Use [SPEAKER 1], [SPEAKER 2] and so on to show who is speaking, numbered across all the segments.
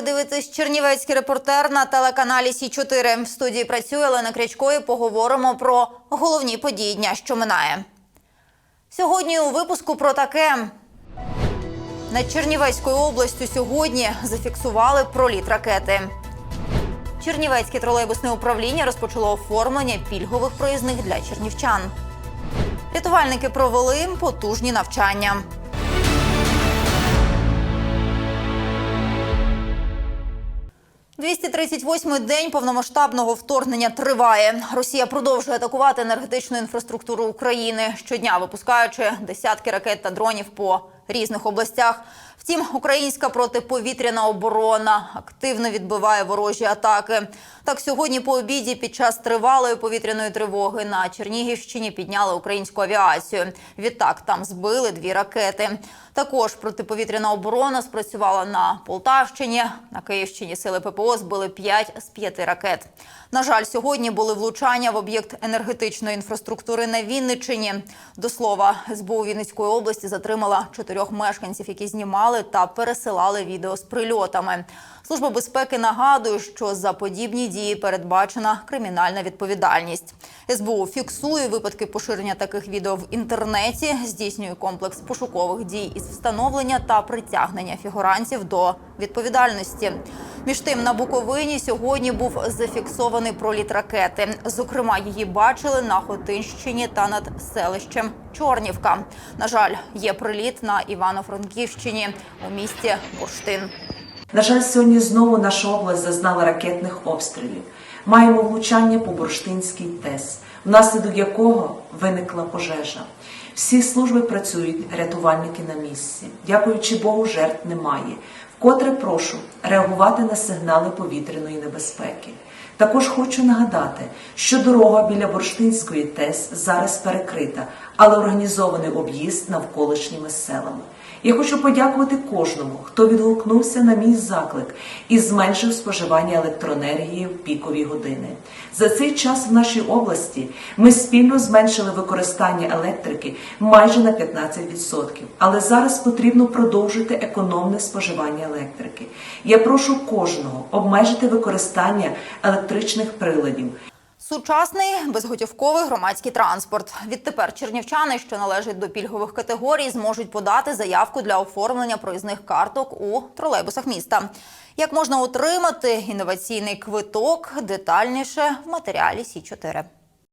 [SPEAKER 1] Ви дивитесь Чернівецький репортер на телеканалі Сі 4 В студії працює Олена Крячко і поговоримо про головні події дня, що минає. Сьогодні у випуску про таке. Над Чернівецькою областю сьогодні зафіксували проліт ракети. Чернівецьке тролейбусне управління розпочало оформлення пільгових проїзних для чернівчан. Рятувальники провели потужні навчання. – 238-й день повномасштабного вторгнення триває. Росія продовжує атакувати енергетичну інфраструктуру України щодня, випускаючи десятки ракет та дронів по різних областях. Втім, українська протиповітряна оборона активно відбиває ворожі атаки. Так, сьогодні по обіді під час тривалої повітряної тривоги на Чернігівщині підняли українську авіацію. Відтак там збили дві ракети. Також протиповітряна оборона спрацювала на Полтавщині. На Київщині сили ППО збили 5 з 5 ракет. На жаль, сьогодні були влучання в об'єкт енергетичної інфраструктури на Вінниччині. До слова, СБУ Вінницької області затримала чотирьох мешканців, які знімали та пересилали відео з прильотами. Служба безпеки нагадує, що за подібні дії передбачена кримінальна відповідальність. СБУ фіксує випадки поширення таких відео в інтернеті, здійснює комплекс пошукових дій із встановлення та притягнення фігурантів до відповідальності. Між тим на Буковині сьогодні був зафіксований проліт ракети. Зокрема, її бачили на Хотинщині та над селищем Чорнівка. На жаль, є приліт на Івано-Франківщині у місті Бурштин.
[SPEAKER 2] На жаль, сьогодні знову наша область зазнала ракетних обстрілів. Маємо влучання по Бурштинській ТЕС, внаслідок якого виникла пожежа. Всі служби працюють, рятувальники на місці. Дякуючи Богу, жертв немає. Вкотре прошу реагувати на сигнали повітряної небезпеки. Також хочу нагадати, що дорога біля Бурштинської ТЕС зараз перекрита, але організований об'їзд навколишніми селами. Я хочу подякувати кожному, хто відгукнувся на мій заклик і зменшив споживання електроенергії в пікові години. За цей час в нашій області ми спільно зменшили використання електрики майже на 15%. Але зараз потрібно продовжити економне споживання електрики. Я прошу кожного обмежити використання електричних приладів.
[SPEAKER 1] Сучасний безготівковий громадський транспорт. Відтепер чернівчани, що належать до пільгових категорій, зможуть подати заявку для оформлення проїзних карток у тролейбусах міста. Як можна отримати інноваційний квиток? Детальніше в матеріалі Сі 4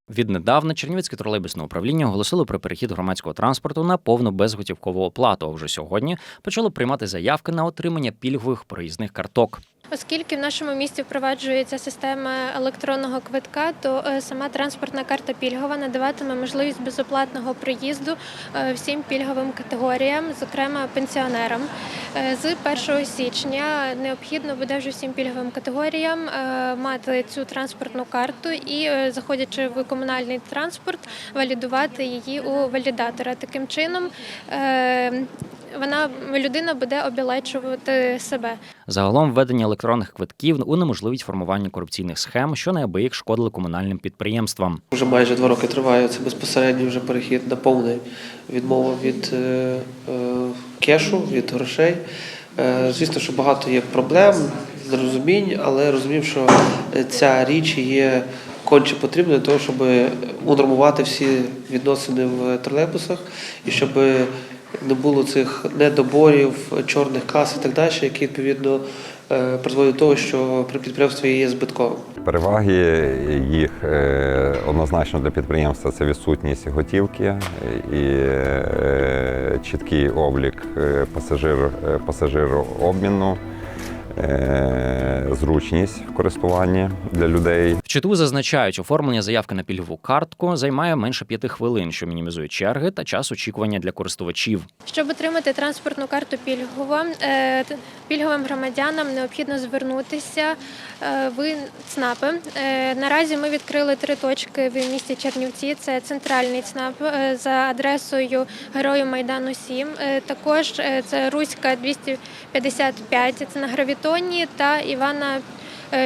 [SPEAKER 3] Віднедавна Чернівецьке тролейбусне управління оголосило про перехід громадського транспорту на повну безготівкову оплату. А вже сьогодні почало приймати заявки на отримання пільгових проїзних карток.
[SPEAKER 4] Оскільки в нашому місті впроваджується система електронного квитка, то е, сама транспортна карта пільгова надаватиме можливість безоплатного проїзду е, всім пільговим категоріям, зокрема пенсіонерам. Е, З 1 січня необхідно буде вже всім пільговим категоріям мати цю транспортну карту і, заходячи в комунальний транспорт, валідувати її у валідатора. Таким чином вона людина буде обілечувати себе.
[SPEAKER 3] Загалом введення електронних квитків унеможливить формування корупційних схем, що неабияк шкодили комунальним підприємствам.
[SPEAKER 5] Вже майже два роки триває це безпосередній вже перехід на повний відмова від е, е, кешу, від грошей. Е, звісно, що багато є проблем, нерозумінь, але розумів, що ця річ є конче потрібна для того, щоб унормувати всі відносини в тролейбусах і щоб не було цих недоборів, чорних кас і так далі, які відповідно е, призводять до того, що при підприємстві є збитковим.
[SPEAKER 6] Переваги їх е, однозначно для підприємства це відсутність готівки і е, чіткий облік пасажир, пасажирообміну, зручність в користуванні для людей.
[SPEAKER 3] В ЧТУ зазначають, оформлення заявки на пільгову картку займає менше п'яти хвилин, що мінімізує черги та час очікування для користувачів.
[SPEAKER 4] Щоб отримати транспортну карту пільгову, е, пільговим громадянам необхідно звернутися е, в ЦНАПи. Е, Наразі ми відкрили три точки в місті Чернівці. Це центральний ЦНАП е, за адресою Герою Майдану 7. Е, Також е, це Руська 255, це на Гравітоні та Івана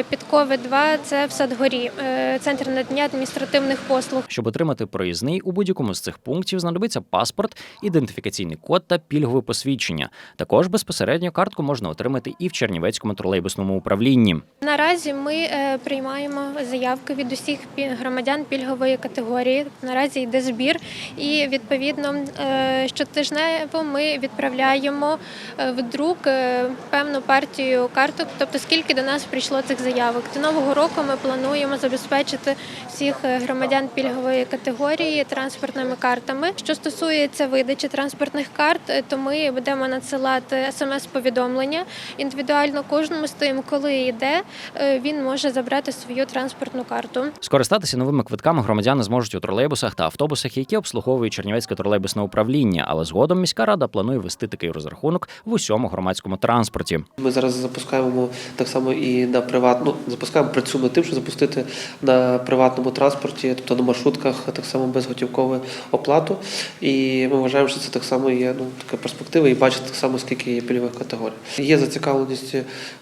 [SPEAKER 4] Підкови 2 – це в Садгорі, е, центр надання адміністративних послуг.
[SPEAKER 3] Щоб отримати проїзний у будь-якому з цих пунктів, знадобиться паспорт, ідентифікаційний код та пільгове посвідчення. Також безпосередньо картку можна отримати і в Чернівецькому тролейбусному управлінні.
[SPEAKER 4] Наразі ми е, приймаємо заявки від усіх громадян пільгової категорії. Наразі йде збір, і відповідно е, щотижнево ми відправляємо е, в друк е, певну партію карток. Тобто, скільки до нас прийшло цих заявок. До нового року ми плануємо забезпечити всіх е, громадян пільгової категорії транспортними картами. Що стосується видачі транспортних карт, е, то ми будемо надсилати смс-повідомлення індивідуально кожному з тим, коли йде, е, він може забрати свою транспортну карту.
[SPEAKER 3] Скористатися новими квитками громадяни зможуть у тролейбусах та автобусах, які обслуговує Чернівецьке тролейбусне управління. Але згодом міська рада планує вести такий розрахунок в усьому громадському транспорті.
[SPEAKER 5] Ми зараз запускаємо так само і на приватну, запускаємо, працюємо над тим, щоб запустити на приватному транспорті, тобто на маршрутках, так само безготівкову оплату. І ми вважаємо, що це так само є ну, така перспектива і бачити так само, скільки є пільгових категорій. Є зацікавленість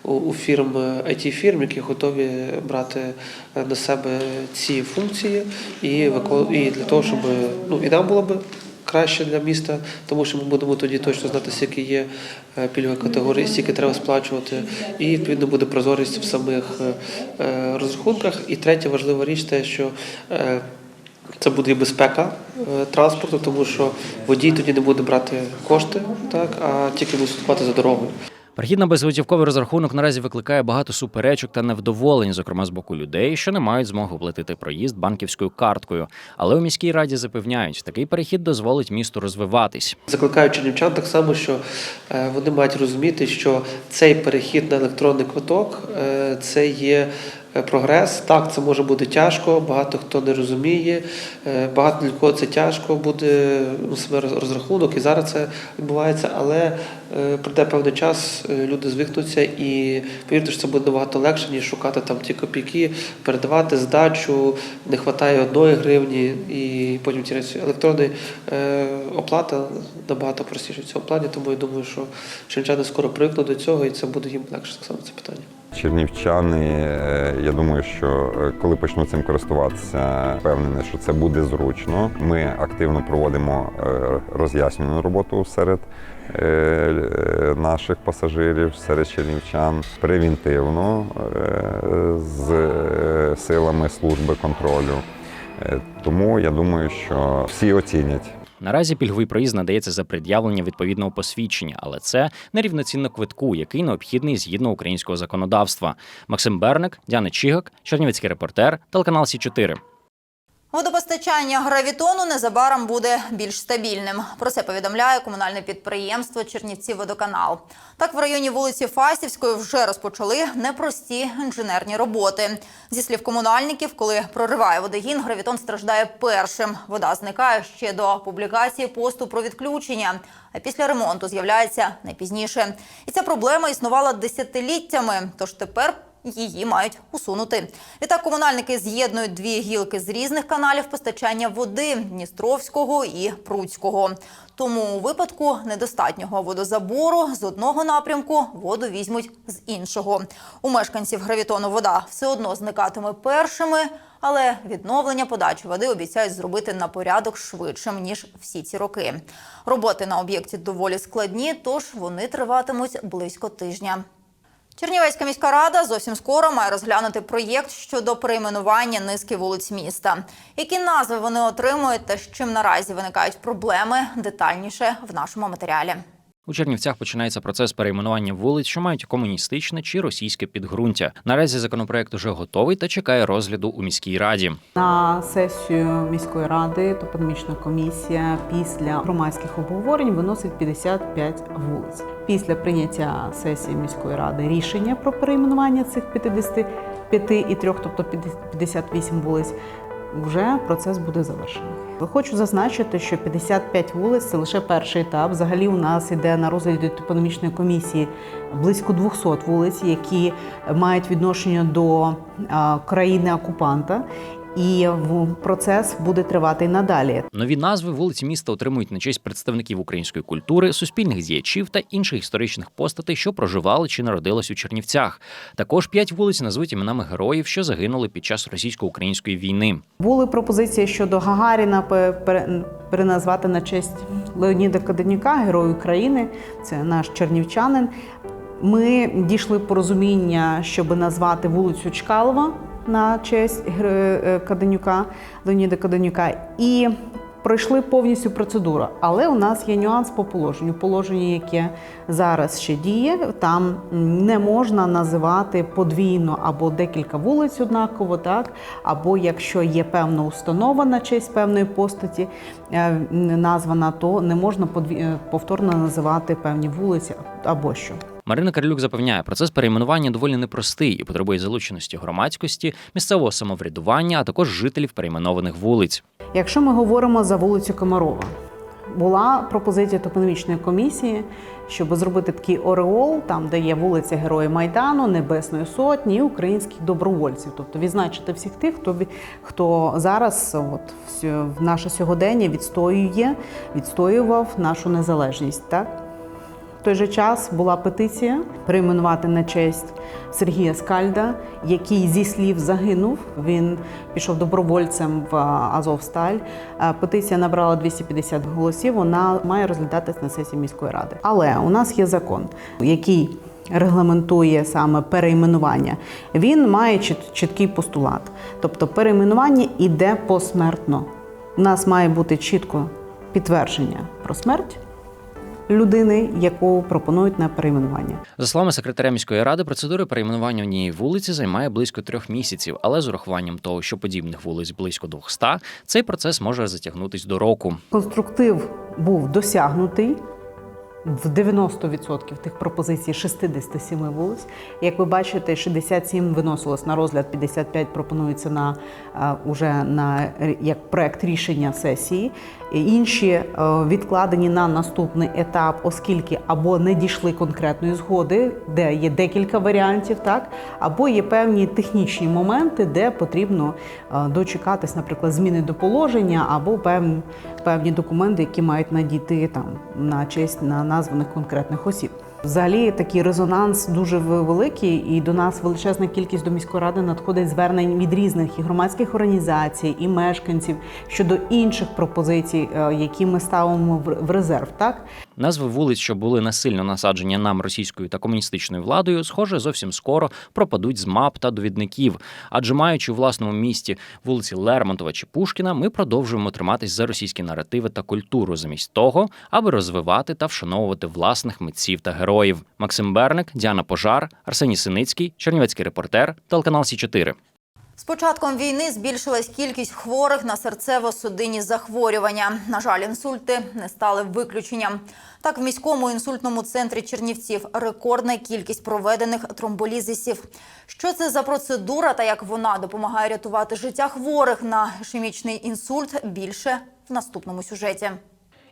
[SPEAKER 5] у, фірм it фірм які готові брати на себе ці функції і і для того, щоб ну і нам було би краще для міста, тому що ми будемо тоді точно знати, скільки є пільгові пільгових категорій, скільки треба сплачувати, і відповідно буде прозорість в самих е, е, розрахунках. І третя важлива річ, те, що е, це буде і безпека е, транспорту, тому що водій тоді не буде брати кошти, так а тільки буде слідкувати за дорогою.
[SPEAKER 3] Перехід на безготівковий розрахунок наразі викликає багато суперечок та невдоволень, зокрема з боку людей, що не мають змоги платити проїзд банківською карткою. Але у міській раді запевняють, такий перехід дозволить місту розвиватись.
[SPEAKER 5] закликаючи чернівчан так само, що е, вони мають розуміти, що цей перехід на електронний квиток е, це є прогрес. Так, це може бути тяжко, багато хто не розуміє, е, багато для кого це тяжко буде ну, роз- розрахунок, і зараз це відбувається, але е, прийде певний час, е, люди звикнуться і повірте, що це буде набагато легше, ніж шукати там ті копійки, передавати здачу, не вистачає одної гривні, і потім ті речі. електронний е, оплата набагато простіше в цьому плані, тому я думаю, що чернівчани скоро привикнуть до цього, і це буде їм легше так само це питання.
[SPEAKER 6] Чернівчани, е, я думаю, що е, коли почнуть цим користуватися, впевнений, що це буде зручно. Ми активно проводимо е, роз'яснювальну роботу серед наших пасажирів, серед чернівчан превентивно з силами служби контролю. Тому я думаю, що всі оцінять.
[SPEAKER 3] Наразі пільговий проїзд надається за пред'явлення відповідного посвідчення, але це нерівноцінно квитку, який необхідний згідно українського законодавства. Максим Берник, Діана Чігак, Чернівецький репортер, телеканал Сі 4
[SPEAKER 1] Водопостачання гравітону незабаром буде більш стабільним. Про це повідомляє комунальне підприємство Чернівці Водоканал. Так, в районі вулиці Фастівської вже розпочали непрості інженерні роботи. Зі слів комунальників, коли прориває водогін, гравітон страждає першим. Вода зникає ще до публікації посту про відключення. А після ремонту з'являється найпізніше. І ця проблема існувала десятиліттями. Тож тепер її мають усунути. Відтак комунальники з'єднують дві гілки з різних каналів постачання води Дністровського і Пруцького. Тому у випадку недостатнього водозабору з одного напрямку воду візьмуть з іншого. У мешканців гравітону вода все одно зникатиме першими, але відновлення подачі води обіцяють зробити на порядок швидшим ніж всі ці роки. Роботи на об'єкті доволі складні, тож вони триватимуть близько тижня. Чернівецька міська рада зовсім скоро має розглянути проєкт щодо перейменування низки вулиць міста. Які назви вони отримують та з чим наразі виникають проблеми, детальніше в нашому матеріалі.
[SPEAKER 3] У Чернівцях починається процес перейменування вулиць, що мають комуністичне чи російське підґрунтя. Наразі законопроект уже готовий та чекає розгляду у міській раді.
[SPEAKER 7] На сесію міської ради топономічна комісія після громадських обговорень виносить 55 вулиць. Після прийняття сесії міської ради рішення про перейменування цих 55 і 3, тобто 58 вулиць, вже процес буде завершений. Хочу зазначити, що 55 вулиць це лише перший етап. Взагалі у нас іде на розгляді топономічної комісії близько 200 вулиць, які мають відношення до країни окупанта. І в- процес буде тривати й надалі.
[SPEAKER 3] Нові назви вулиць міста отримують на честь представників української культури, суспільних діячів та інших історичних постатей, що проживали чи народились у Чернівцях. Також п'ять вулиць назвуть іменами героїв, що загинули під час російсько-української війни.
[SPEAKER 7] Були пропозиції щодо Гагаріна пе- переназвати на честь Леоніда Каденюка, Герой України. Це наш чернівчанин. Ми дійшли порозуміння, щоб назвати вулицю Чкалова на честь е, Каденюка, Леоніда Каденюка. І пройшли повністю процедуру. Але у нас є нюанс по положенню. Положення, яке зараз ще діє, там не можна називати подвійно або декілька вулиць однаково, так або якщо є певна установа на честь певної постаті е, названа, то не можна е, повторно називати певні вулиці або що.
[SPEAKER 3] Марина Карлюк запевняє, процес перейменування доволі непростий і потребує залученості громадськості, місцевого самоврядування, а також жителів перейменованих вулиць.
[SPEAKER 7] Якщо ми говоримо за вулицю Комарова, була пропозиція топономічної комісії, щоб зробити такий ореол, там де є вулиця Героїв Майдану, Небесної Сотні і українських добровольців, тобто відзначити всіх тих, хто хто зараз, от в наше сьогодення відстоює, відстоював нашу незалежність. Так в той же час була петиція перейменувати на честь Сергія Скальда, який зі слів загинув. Він пішов добровольцем в Азовсталь. Е, Петиція набрала 250 голосів. Вона має розглядатись на сесії міської ради. Але у нас є закон, який регламентує саме перейменування. Він має чіт- чіткий постулат. Тобто перейменування іде посмертно. У нас має бути чітко підтвердження про смерть людини, яку пропонують на перейменування.
[SPEAKER 3] За словами секретаря міської ради, процедура перейменування однієї вулиці займає близько трьох місяців, але з урахуванням того, що подібних вулиць близько 200, цей процес може затягнутись до року.
[SPEAKER 7] Конструктив був досягнутий в 90% тих пропозицій 67 вулиць. Як ви бачите, 67 виносилось на розгляд, 55 пропонується на уже на як проект рішення сесії. Інші е, відкладені на наступний етап, оскільки або не дійшли конкретної згоди, де є декілька варіантів, так або є певні технічні моменти, де потрібно е, дочекатись, наприклад, зміни до положення або певні, певні документи, які мають надійти там на честь на названих конкретних осіб. Взагалі такий резонанс дуже великий, і до нас величезна кількість до міської ради надходить звернень від різних і громадських організацій, і мешканців щодо інших пропозицій, е, які ми ставимо в резерв. Так
[SPEAKER 3] Назви вулиць, що були насильно насаджені нам російською та комуністичною владою, схоже, зовсім скоро пропадуть з мап та довідників. Адже маючи у власному місті вулиці Лермонтова чи Пушкіна, ми продовжуємо триматись за російські наративи та культуру, замість того, аби розвивати та вшановувати власних митців та героїв. Максим Берник, Діана Пожар, Арсеній Синицький, Чернівецький репортер, телеканал Сі 4
[SPEAKER 1] З початком війни збільшилась кількість хворих на серцево-судинні захворювання. На жаль, інсульти не стали виключенням. Так, в міському інсультному центрі Чернівців рекордна кількість проведених тромболізисів. Що це за процедура та як вона допомагає рятувати життя хворих на ішемічний інсульт? Більше в наступному сюжеті.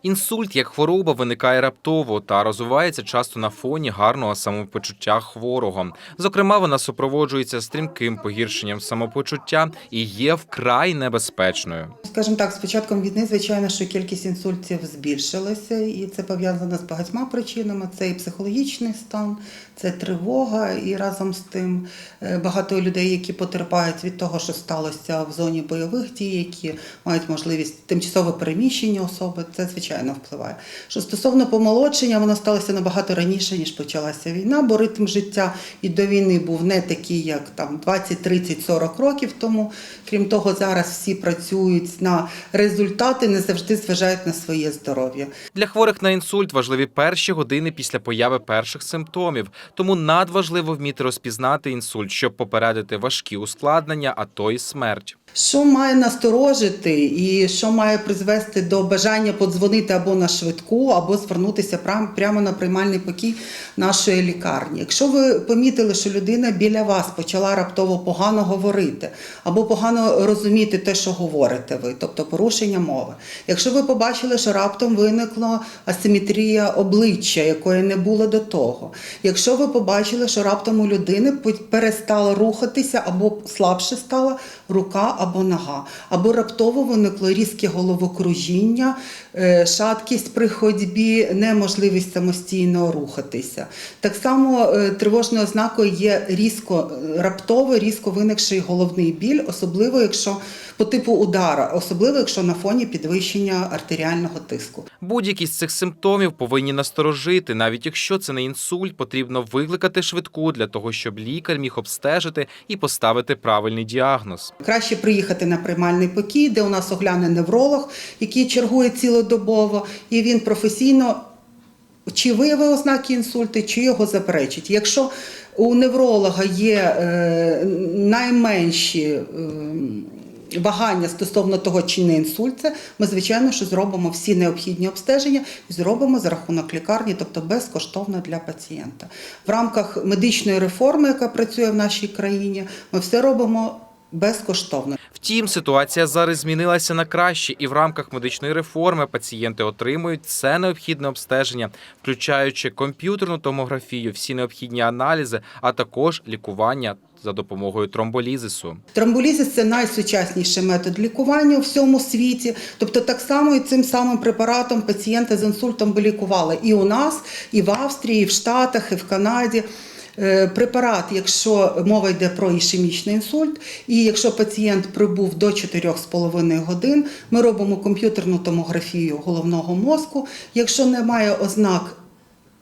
[SPEAKER 8] Інсульт як хвороба виникає раптово та розвивається часто на фоні гарного самопочуття хворого. Зокрема, вона супроводжується стрімким погіршенням самопочуття і є вкрай небезпечною.
[SPEAKER 9] Скажімо так, з початком війни, звичайно, що кількість інсультів збільшилася, і це пов'язано з багатьма причинами. Це і психологічний стан, це тривога, і разом з тим е, багато людей, які потерпають від того, що сталося в зоні бойових дій, які мають можливість тимчасове переміщення особи, це звичайно впливає. Що стосовно помолодшення, воно сталося набагато раніше, ніж почалася війна, бо ритм життя і до війни був не такий, як там 20, 30, 40 років тому. Крім того, зараз всі працюють на результати, не завжди зважають на своє здоров'я.
[SPEAKER 8] Для хворих на інсульт важливі перші години після появи перших симптомів. Тому надважливо вміти розпізнати інсульт, щоб попередити важкі ускладнення, а то й смерть.
[SPEAKER 9] Що має насторожити і що має призвести до бажання подзвонити або на швидку, або звернутися прямо на приймальний покій нашої лікарні. Якщо ви помітили, що людина біля вас почала раптово погано говорити, або погано розуміти те, що говорите ви, тобто порушення мови. Якщо ви побачили, що раптом виникла асиметрія обличчя, якої не було до того. Якщо ви побачили, що раптом у людини перестала рухатися або слабше стала рука або нога, або раптово виникло різке головокружіння, е, шаткість при ходьбі, неможливість самостійно рухатися. Так само е, тривожною ознакою є різко е, раптово, різко виникший головний біль, особливо якщо по типу удара, особливо якщо на фоні підвищення артеріального тиску.
[SPEAKER 8] Будь-які з цих симптомів повинні насторожити. Навіть якщо це не інсульт, потрібно викликати швидку для того, щоб лікар міг обстежити і поставити правильний діагноз.
[SPEAKER 9] Краще приїхати на приймальний покій, де у нас огляне невролог, який чергує цілодобово, і він професійно чи виявив ознаки інсульту, чи його заперечить. Якщо у невролога є е, найменші е, вагання стосовно того, чи не інсульт, це ми звичайно що зробимо всі необхідні обстеження і зробимо за рахунок лікарні, тобто безкоштовно для пацієнта. В рамках медичної реформи, яка працює в нашій країні, ми все робимо безкоштовно.
[SPEAKER 8] Втім, ситуація зараз змінилася на краще, і в рамках медичної реформи пацієнти отримують все необхідне обстеження, включаючи комп'ютерну томографію, всі необхідні аналізи, а також лікування за допомогою тромболізису.
[SPEAKER 9] Тромболізис це найсучасніший метод лікування у всьому світі. Тобто, так само і цим самим препаратом пацієнти з інсультом би лікували і у нас, і в Австрії, і в Штатах, і в Канаді. Е, Препарат, якщо мова йде про ішемічний інсульт, і якщо пацієнт прибув до 4,5 годин, ми робимо комп'ютерну томографію головного мозку. Якщо немає ознак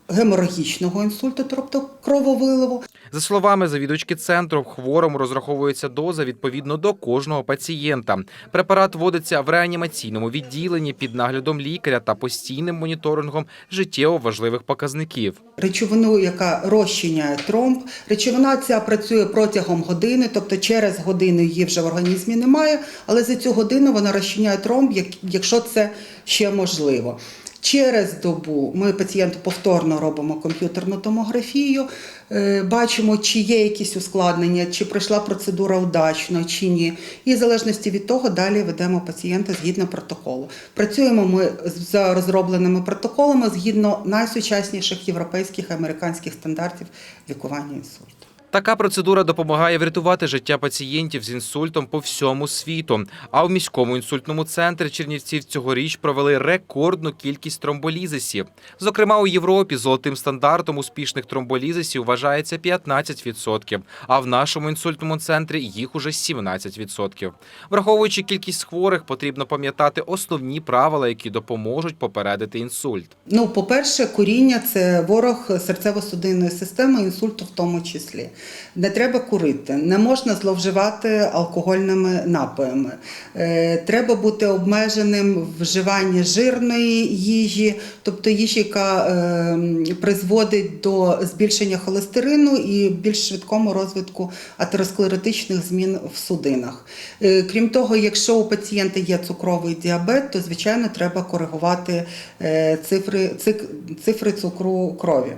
[SPEAKER 9] геморагічного інсульту, тобто крововиливу,
[SPEAKER 8] За словами завідувачки центру, хворому розраховується доза відповідно до кожного пацієнта. Препарат вводиться в реанімаційному відділенні під наглядом лікаря та постійним моніторингом життєво важливих показників.
[SPEAKER 9] речовину, яка розчиняє тромб. Речовина ця працює протягом години, тобто через годину її вже в організмі немає, але за цю годину вона розчиняє тромб, як- якщо це ще можливо. Через добу ми пацієнту повторно робимо комп'ютерну томографію, е, бачимо, чи є якісь ускладнення, чи пройшла процедура удачно, чи ні. І в залежності від того далі ведемо пацієнта згідно протоколу. Працюємо ми з- розробленими протоколами згідно найсучасніших європейських і американських стандартів лікування інсульту.
[SPEAKER 8] Така процедура допомагає врятувати життя пацієнтів з інсультом по всьому світу. А в міському інсультному центрі Чернівців цьогоріч провели рекордну кількість тромболізисів. Зокрема, у Європі золотим стандартом успішних тромболізисів вважається 15%, а в нашому інсультному центрі їх уже 17%. Враховуючи кількість хворих, потрібно пам'ятати основні правила, які допоможуть попередити інсульт.
[SPEAKER 9] Ну, по-перше, куріння це ворог серцево-судинної системи, інсульту в тому числі. Не треба курити, не можна зловживати алкогольними напоями. Е, треба бути обмеженим в вживанні жирної їжі, тобто їжі, яка е, призводить до збільшення холестерину і більш швидкому розвитку атеросклеротичних змін в судинах. Е, крім того, якщо у пацієнта є цукровий діабет, то звичайно треба коригувати е, цифри, цифри цукру крові.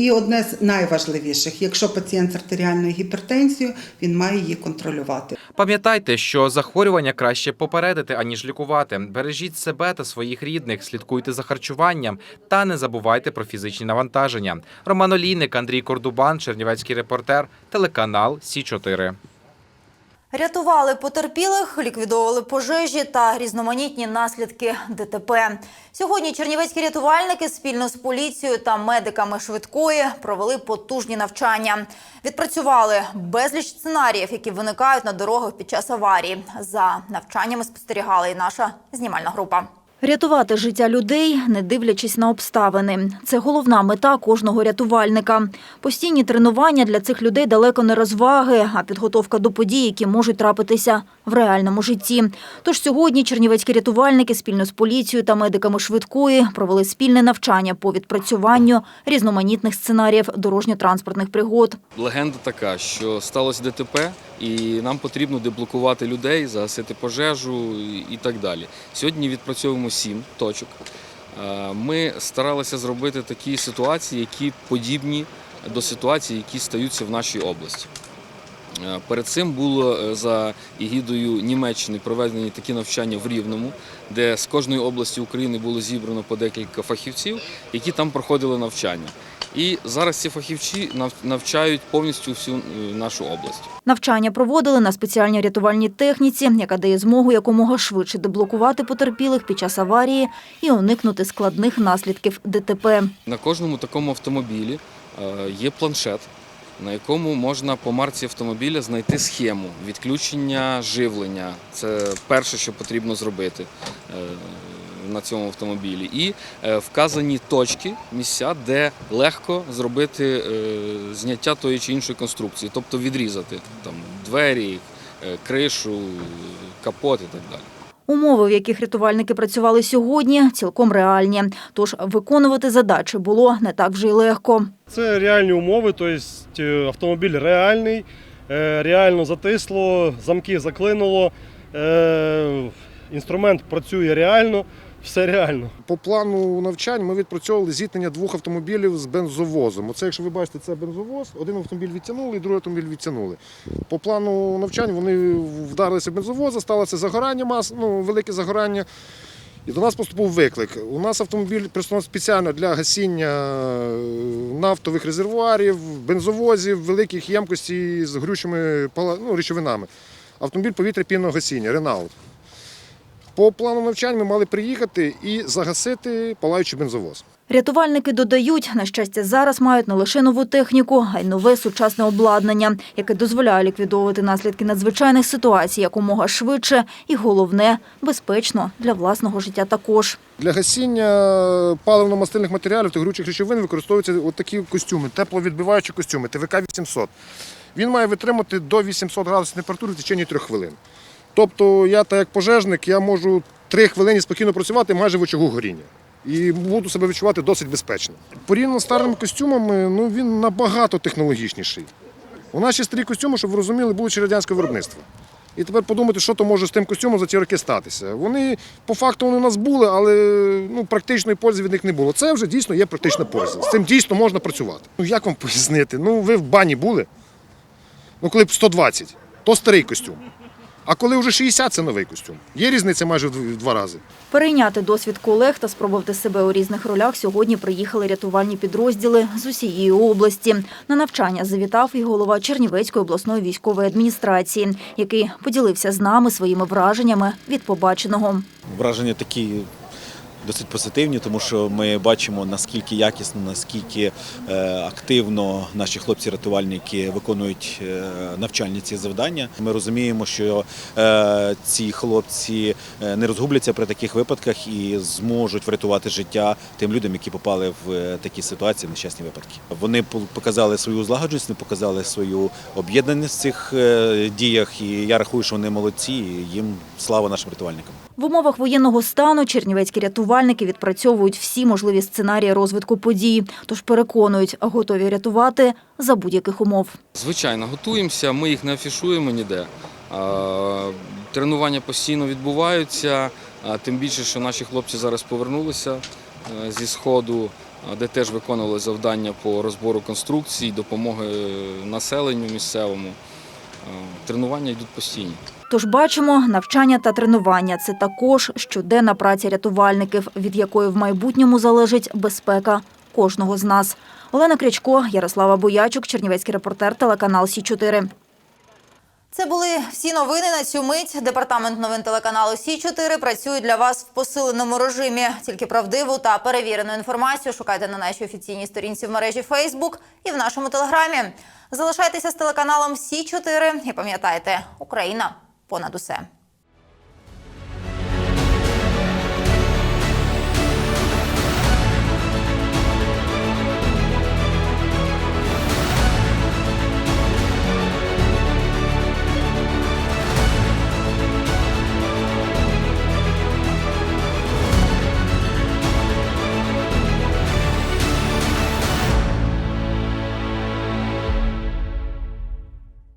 [SPEAKER 9] І одне з найважливіших, якщо пацієнт з артеріальною гіпертензією, він має її контролювати.
[SPEAKER 8] Пам'ятайте, що захворювання краще попередити, аніж лікувати. Бережіть себе та своїх рідних, слідкуйте за харчуванням та не забувайте про фізичні навантаження. Роман Олійник, Андрій Кордубан, Чернівецький репортер, телеканал Сі 4
[SPEAKER 1] Рятували потерпілих, ліквідовували пожежі та різноманітні наслідки ДТП. Сьогодні чернівецькі рятувальники спільно з поліцією та медиками швидкої провели потужні навчання. Відпрацювали безліч сценаріїв, які виникають на дорогах під час аварії. За навчаннями спостерігала і наша знімальна група. Рятувати життя людей, не дивлячись на обставини. Це головна мета кожного рятувальника. Постійні тренування для цих людей далеко не розваги, а підготовка до подій, які можуть трапитися в реальному житті. Тож сьогодні чернівецькі рятувальники спільно з поліцією та медиками швидкої провели спільне навчання по відпрацюванню різноманітних сценаріїв дорожньо-транспортних пригод.
[SPEAKER 10] Легенда така, що сталося ДТП, і нам потрібно деблокувати людей, загасити пожежу і- так далі. Сьогодні відпрацьовуємо сім точок. Е, Ми старалися зробити такі ситуації, які подібні до ситуацій, які стаються в нашій області. Е, Перед цим було е, за егідою Німеччини проведені такі навчання в Рівному, де з кожної області України було зібрано по декілька фахівців, які там проходили навчання. І зараз ці фахівці навчають повністю всю е, нашу область.
[SPEAKER 1] Навчання проводили на спеціальній рятувальній техніці, яка дає змогу якомога швидше деблокувати потерпілих під час аварії і уникнути складних наслідків ДТП.
[SPEAKER 10] На кожному такому автомобілі е, є планшет, на якому можна по марці автомобіля знайти схему відключення живлення. Це перше, що потрібно зробити е, на цьому автомобілі. І е, вказані точки, місця, де легко зробити е, зняття тої чи іншої конструкції, тобто відрізати там двері, е, кришу, капот і так далі.
[SPEAKER 1] Умови, в яких рятувальники працювали сьогодні, цілком реальні. Тож виконувати задачі було не так вже й легко.
[SPEAKER 11] Це реальні умови, тобто автомобіль реальний, реально затисло, замки заклинуло, інструмент працює реально, все реально.
[SPEAKER 12] По плану навчань ми відпрацьовували зіткнення двох автомобілів з бензовозом. Оце, якщо ви бачите, це бензовоз, один автомобіль відтягнули, і другий автомобіль відтягнули. По плану навчань вони вдарилися бензовоза, сталося загорання мас, ну, велике загорання. І до нас поступив виклик. У нас автомобіль прислав спеціально для гасіння е, нафтових резервуарів, бензовозів, великих ємкостей з горючими ну, речовинами. Автомобіль повітря пінного гасіння, Ренаулт. По плану навчань ми мали приїхати і загасити палаючий бензовоз.
[SPEAKER 1] Рятувальники додають, на щастя, зараз мають не лише нову техніку, а й нове сучасне обладнання, яке дозволяє ліквідовувати наслідки надзвичайних ситуацій якомога швидше і головне безпечно для власного життя також.
[SPEAKER 12] Для гасіння паливно-мастильних матеріалів та горючих речовин використовуються такі костюми, тепловідбиваючі костюми ТВК-800. Він має витримати до 800 градусів температури в течение 3 хвилин. Тобто я, так як пожежник, я можу 3 хвилини спокійно працювати майже в очагу горіння. І буду себе відчувати досить безпечно. Порівняно з старими костюмами, ну він набагато технологічніший. У нас ще старі костюми, щоб ви розуміли, були ще радянського виробництва. І тепер подумати, що то може з тим костюмом за ці роки статися. Вони по факту вони у нас були, але ну, практичної пользи від них не було. Це вже дійсно є практична польза. З цим дійсно можна працювати. Ну як вам пояснити? Ну ви в бані були? Ну коли б 120, то старий костюм. А коли вже 60, це новий костюм. Є різниця майже в в два рази.
[SPEAKER 1] Перейняти досвід колег та спробувати себе у різних ролях сьогодні приїхали рятувальні підрозділи з усієї області. На навчання завітав і голова Чернівецької обласної військової адміністрації, який поділився з нами своїми враженнями від побаченого.
[SPEAKER 13] Враження такі досить позитивні, тому що ми бачимо наскільки якісно, наскільки е, активно наші хлопці-рятувальники виконують е, навчальні ці завдання. Ми розуміємо, що е, ці хлопці не розгубляться при таких випадках і зможуть врятувати життя тим людям, які попали в такі ситуації, в нещасні випадки. Вони показали свою злагодженість, вони показали свою об'єднаність в цих діях. І я рахую, що вони молодці. і Їм слава нашим рятувальникам.
[SPEAKER 1] В умовах воєнного стану чернівецькі рятувальники відпрацьовують всі можливі сценарії розвитку подій, тож переконують, готові рятувати за будь-яких умов.
[SPEAKER 10] Звичайно, готуємося, ми їх не афішуємо ніде. Тренування постійно відбуваються, тим більше, що наші хлопці зараз повернулися е, зі Сходу, де теж виконували завдання по розбору конструкцій, допомоги населенню місцевому. Тренування йдуть постійні.
[SPEAKER 1] Тож бачимо, навчання та тренування це також щоденна праця рятувальників, від якої в майбутньому залежить безпека кожного з нас. Олена Крячко, Ярослава Боячук, Чернівецький репортер, телеканал Сі 4 Це були всі новини на цю мить. Департамент новин телеканалу Сі 4 працює для вас в посиленому режимі. Тільки правдиву та перевірену інформацію шукайте на нашій офіційній сторінці в мережі Фейсбук і в нашому телеграмі. Залишайтеся з телеканалом Сі 4 і пам'ятайте, Україна понад усе.